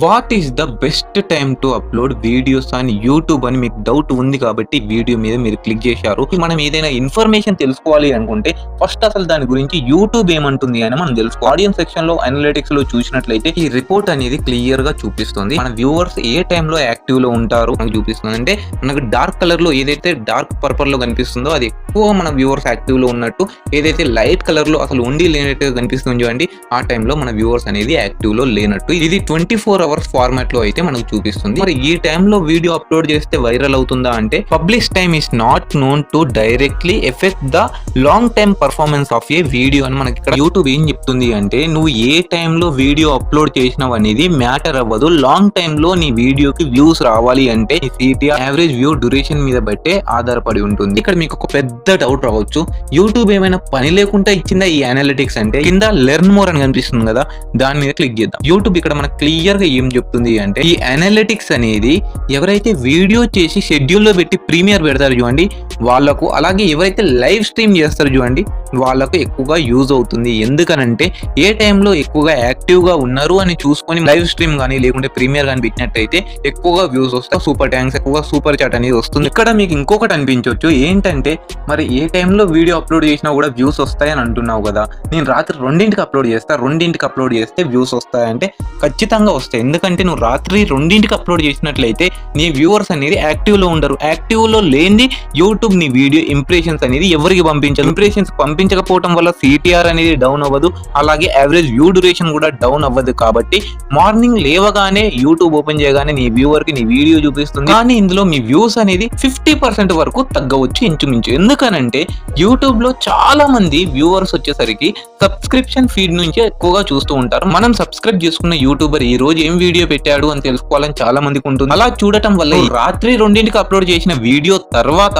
What is the best time to upload videos on YouTube అని మీకు doubt ఉంది కాబట్టి వీడియో మీద మీరు క్లిక్ చేశారు. మనం ఏదైనా ఇన్ఫర్మేషన్ తెలుసుకోవాలి అనుకుంటే ఫస్ట్ అసలు దాని గురించి యూట్యూబ్ ఏమంటుంది అని మనం తెలుసుకో. ఆడియన్స్ సెక్షన్లో అనలిటిక్స్లో చూసినట్లయితే ఈ రిపోర్ట్ అనేది క్లియర్గా చూపిస్తుంది. మన వ్యూవర్స్ ఏ టైంలో యాక్టివ్లో ఉంటారు మనకు చూపిస్తుంది. అంటే మనకు డార్క్ కలర్లో ఏదైతే డార్క్ పర్పల్లో కనిపిస్తుందో అది ఎక్కువ మన వ్యూవర్స్ యాక్టివ్లో ఉన్నట్టు ఏదైతే లైట్ కలర్లో అసలు ఉండి లేనట్టుగా కనిపిస్తుంది చూడండి ఆ టైంలో మన వ్యూవర్స్ అనేది యాక్టివ్లో లేనట్టు. ఇది ట్వంటీ ఫోర్ అవర్స్ ఫార్మాట్లో అయితే మనకు చూపిస్తుంది. మరి ఈ టైంలో వీడియో అప్లోడ్ చేస్తే వైరల్ అవుతుందా అంటే publish time is not known to directly affect the long time performance of a video అని మనకి ఇక్కడ యూట్యూబ్ ఏం చెప్తుంది అంటే నువ్వు ఏ టైంలో వీడియో అప్లోడ్ చేసినావు అనేది మ్యాటర్ అవ్వదు. లాంగ్ టైమ్లో నీ వీడియోకి వ్యూస్ రావాలి అంటే సిటీ యావరేజ్ వ్యూ డ్యూరేషన్ మీద బట్టే ఆధారపడి ఉంటుంది. ఇక్కడ మీకు ఒక పెద్ద డౌట్ రావచ్చు. యూట్యూబ్ ఏమైనా పని లేకుండా ఇచ్చిందా ఈ అనలిటిక్స్ అంటే కింద లెర్న్ మోర్ అని కనిపిస్తుంది కదా దాని మీద క్లిక్ చేద్దాం. యూట్యూబ్ ఇక్కడ మనకు క్లియర్గా ఏం చెప్తుంది అంటే ఈ అనలిటిక్స్ అనేది ఎవరైతే వీడియో చేసి షెడ్యూల్లో పెట్టి ప్రీమియర్ పెడతారు చూడండి వాళ్ళకు అలాగే ఎవరైతే లైవ్ స్ట్రీమ్ చేస్తారు చూడండి వాళ్ళకు ఎక్కువగా యూజ్ అవుతుంది. ఎందుకనంటే ఏ టైంలో ఎక్కువగా యాక్టివ్గా ఉన్నారు అని చూసుకొని లైవ్ స్ట్రీమ్ కానీ లేకుంటే ప్రీమియర్ కానీ పెట్టినట్టయితే ఎక్కువగా వ్యూస్ వస్తాయి. సూపర్ ట్యాంక్స్ ఎక్కువగా సూపర్ చాట్ అనేది వస్తుంది. ఇక్కడ మీకు ఇంకొకటి అనిపించవచ్చు ఏంటంటే మరి ఏ టైంలో వీడియో అప్లోడ్ చేసినా కూడా వ్యూస్ వస్తాయని అంటున్నావు కదా నేను రాత్రి రెండింటికి అప్లోడ్ చేస్తా. రెండింటికి అప్లోడ్ చేస్తే వ్యూస్ వస్తాయంటే ఖచ్చితంగా వస్తాయి. ఎందుకంటే నువ్వు రాత్రి రెండింటికి అప్లోడ్ చేసినట్లయితే నీ వ్యూవర్స్ అనేది యాక్టివ్లో ఉండరు. యాక్టివ్లో లేని యూట్యూబ్ నీ వీడియో ఇంప్రెషన్స్ అనేది ఎవరికి పంపించదు. ఇంప్రెషన్స్ పంపించకపోవడం వల్ల సిటిఆర్ అనేది డౌన్ అవ్వదు. అలాగే యావరేజ్ వ్యూ డ్యూరేషన్ కూడా డౌన్ అవ్వదు కాబట్టి మార్నింగ్ లేవగానే యూట్యూబ్ ఓపెన్ చేయగానే నీ వ్యూవర్కి నీ వీడియో చూపిస్తుంది. కానీ ఇందులో మీ వ్యూస్ అనేది ఫిఫ్టీ పర్సెంట్ వరకు తగ్గవచ్చు ఇంచుమించు. ఎందుకనంటే యూట్యూబ్లో చాలా మంది వ్యూవర్స్ వచ్చేసరికి సబ్స్క్రిప్షన్ ఫీడ్ నుంచి ఎక్కువగా చూస్తూ ఉంటారు. మనం సబ్స్క్రైబ్ చేసుకున్న యూట్యూబర్ ఈ రోజు ఏం వీడియో పెట్టాడు అని తెలుసుకోవాలని చాలా మందికి ఉంటుంది. అలా చూడటం వల్ల రాత్రి రెండింటికి అప్లోడ్ చేసిన వీడియో తర్వాత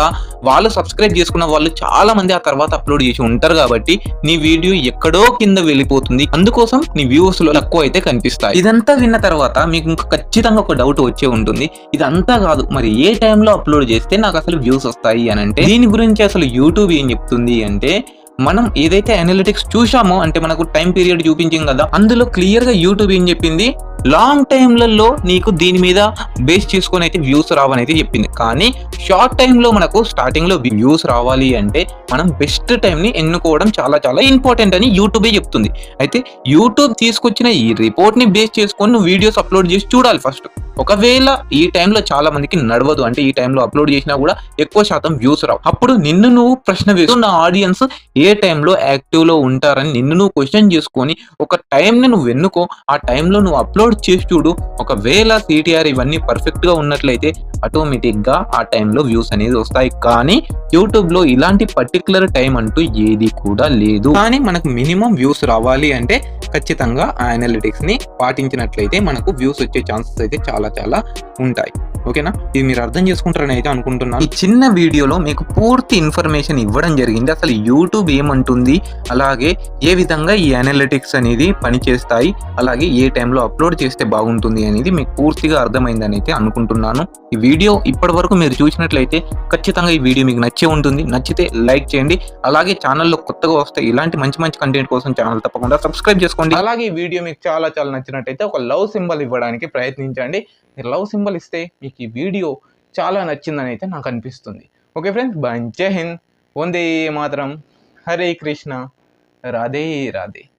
వాళ్ళు సబ్స్క్రైబ్ చేసుకున్న వాళ్ళు చాలా మంది ఆ తర్వాత అప్లోడ్ చేసి ఉంటారు కాబట్టి నీ వీడియో ఎక్కడో కింద వెళ్ళిపోతుంది. అందుకోసం నీ వ్యూస్లో తక్కువ అయితే కనిపిస్తాయి. ఇదంతా విన్న తర్వాత మీకు ఇంకా ఖచ్చితంగా ఒక డౌట్ వచ్చే ఉంటుంది. ఇదంతా కాదు మరి ఏ టైంలో అప్లోడ్ చేస్తే నాకు అసలు వ్యూస్ వస్తాయి అని అంటే దీని గురించి అసలు యూట్యూబ్ ఏం చెప్తుంది అంటే మనం ఏదైతే అనలిటిక్స్ చూసామో అంటే మనకు టైం పీరియడ్ చూపించింది కదా అందులో క్లియర్గా యూట్యూబ్ ఏం చెప్పింది? లాంగ్ టైంలలో నీకు దీని మీద బేస్ చేసుకొని అయితే వ్యూస్ రావని అయితే చెప్పింది. కానీ షార్ట్ టైంలో మనకు స్టార్టింగ్లో వ్యూస్ రావాలి అంటే మనం బెస్ట్ టైంని ఎన్నుకోవడం చాలా చాలా ఇంపార్టెంట్ అని యూట్యూబే చెప్తుంది. అయితే యూట్యూబ్ తీసుకొచ్చిన ఈ రిపోర్ట్ని బేస్ చేసుకొని నువ్వు వీడియోస్ అప్లోడ్ చేసి చూడాలి ఫస్ట్ ఒకవేళ ఈ టైంలో చాలా మందికి నడవదు అంటే ఈ టైంలో అప్లోడ్ చేసినా కూడా ఎక్కువ శాతం వ్యూస్ రావు. అప్పుడు నిన్ను నువ్వు ప్రశ్న వేస్తూ నా ఆడియన్స్ ఏ టైంలో యాక్టివ్లో ఉంటారని నిన్ను నువ్వు క్వశ్చన్ చేసుకొని ఒక టైంని నువ్వు ఎన్నుకో ఆ టైంలో నువ్వు అప్లోడ్ చేసి చూడు. ఒకవేళ సిటిఆర్ ఇవన్నీ పర్ఫెక్ట్గా ఉన్నట్లయితే ఆటోమేటిక్గా ఆ టైంలో వ్యూస్ అనేది వస్తాయి. కానీ యూట్యూబ్లో ఇలాంటి పర్టికులర్ టైం అంటూ ఏది కూడా లేదు. కానీ మనకు మినిమం వ్యూస్ రావాలి అంటే ఖచ్చితంగా ఆ ని పాటించినట్లయితే మనకు వ్యూస్ వచ్చే ఛాన్సెస్ అయితే చాలా చాలా ఉంటాయి ఓకేనా? ఇది మీరు అర్థం చేసుకుంటారని అయితే అనుకుంటున్నాను. ఈ చిన్న వీడియోలో మీకు పూర్తి ఇన్ఫర్మేషన్ ఇవ్వడం జరిగింది. అసలు యూట్యూబ్ ఏమంటుంది? అలాగే ఏ విధంగా ఈ అనలిటిక్స్ అనేది పనిచేస్తాయి? అలాగే ఏ టైంలో అప్లోడ్ చేస్తే బాగుంటుంది అనేది మీకు పూర్తిగా అర్థమైందని అయితే అనుకుంటున్నాను. ఈ వీడియో ఇప్పటి వరకు మీరు చూసినట్లయితే ఖచ్చితంగా ఈ వీడియో మీకు నచ్చే ఉంటుంది. నచ్చితే లైక్ చేయండి. అలాగే ఛానల్లో కొత్తగా వస్తే ఇలాంటి మంచి మంచి కంటెంట్ కోసం ఛానల్ తప్పకుండా సబ్స్క్రైబ్ చేసుకోండి. అలాగే ఈ వీడియో మీకు చాలా చాలా నచ్చినట్టయితే ఒక లవ్ సింబల్ ఇవ్వడానికి ప్రయత్నించండి. మీరు లవ్ సింబల్ ఇస్తే మీకు ఈ వీడియో చాలా నచ్చిందని అయితే నాకు అనిపిస్తుంది. ఓకే ఫ్రెండ్స్ బాయ్ జై హింద్. వందే మాత్రం. హరే కృష్ణ. రాధే రాధే.